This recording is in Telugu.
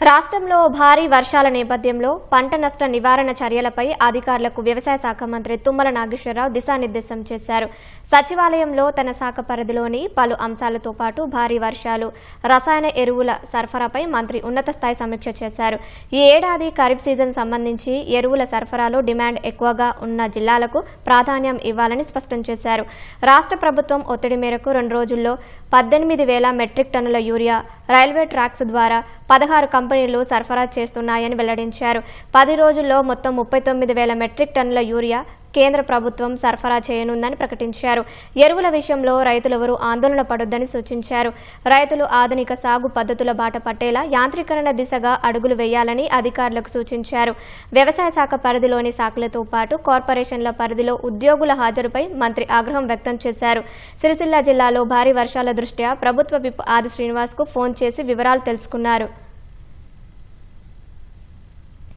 రాష్ట్రంలో భారీ వర్షాల నేపథ్యంలో పంట నష్ట నివారణ చర్యలపై అధికారులకు వ్యవసాయ శాఖ మంత్రి తుమ్మల నాగేశ్వరరావు దిశానిర్దేశం చేశారు. సచివాలయంలో తన శాఖ పరిధిలోని పలు అంశాలతో పాటు భారీ వర్షాలు రసాయన ఎరువుల సరఫరాపై మంత్రి ఉన్నత స్థాయి సమీక్ష చేశారు. ఈ ఏడాది ఖరీఫ్ సీజన్ సంబంధించి ఎరువుల సరఫరాలో డిమాండ్ ఎక్కువగా ఉన్న జిల్లాలకు ప్రాధాన్యం ఇవ్వాలని స్పష్టం చేశారు. రాష్ట్ర ప్రభుత్వం ఒత్తిడి మేరకు రెండు రోజుల్లో పద్దెనిమిది వేల మెట్రిక్ టన్నుల యూరియా రైల్వే ట్రాక్స్ ద్వారా పదహారు కంపెనీలు సరఫరా చేస్తున్నాయని వెల్లడించారు. పది రోజుల్లో మొత్తం ముప్పై తొమ్మిది వేల మెట్రిక్ టన్నుల యూరియా కేంద్ర ప్రభుత్వం సరఫరా చేయనుందని ప్రకటించారు. ఎరువుల విషయంలో రైతులెవరూ ఆందోళన పడొద్దని సూచించారు. రైతులు ఆధునిక సాగు పద్ధతుల బాట పట్టేలా యాంత్రీకరణ దిశగా అడుగులు వేయాలని అధికారులకు సూచించారు. వ్యవసాయ శాఖ పరిధిలోని శాఖలతో పాటు కార్పొరేషన్ల పరిధిలో ఉద్యోగుల హాజరుపై మంత్రి ఆగ్రహం వ్యక్తం చేశారు. సిరిసిల్ల జిల్లాలో భారీ వర్షాల దృష్ట్యా ప్రభుత్వ విప్ ఆది శ్రీనివాస్కు ఫోన్ చేసి వివరాలు తెలుసుకున్నారు.